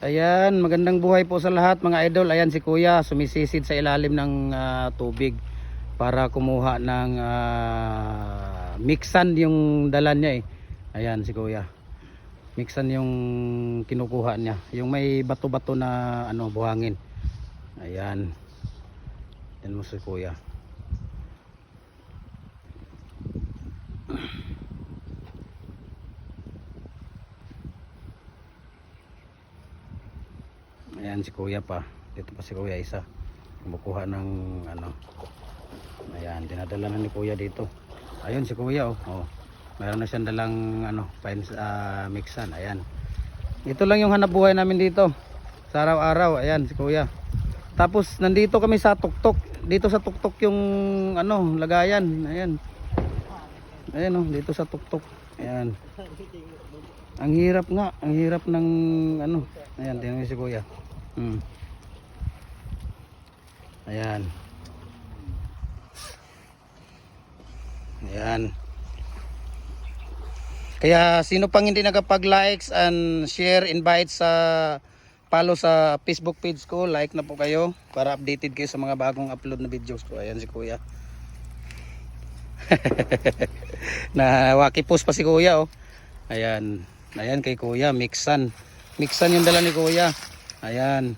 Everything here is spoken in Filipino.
Ayan, magandang buhay po sa lahat mga idol. Ayan si Kuya, sumisisid sa ilalim ng ah, tubig para kumuha ng ah, mixan yung dala niya eh. Ayan si Kuya. Mixan yung kinukuha niya. Yung may bato-bato na ano buhangin. Ayan. Yan mo si Kuya. Ayan si Kuya pa. Dito pa si Kuya isa. Kumukuha ng ano. Ayan, dinadala na ni Kuya dito. Ayun si Kuya oh. oh. Meron na siyang dalang ano, pines ah, mixan. Ayan. Ito lang yung hanap buhay namin dito. Sa araw-araw, ayan si Kuya. Tapos nandito kami sa tuktok. Dito sa tuktok yung ano, lagayan. Ayan. Ayan oh, dito sa tuktok. Ayan. Ang hirap nga, ang hirap ng ano. Ayan, tingnan si Kuya. Hmm. Ayan. Ayan. Kaya sino pang hindi nakapag-likes and share, invite sa follow sa Facebook page ko, like na po kayo para updated kayo sa mga bagong upload na videos ko. Ayan si Kuya. na waki post pa si Kuya oh. Ayan. Ayan kay Kuya, mixan. Mixan yung dala ni Kuya. Ayan.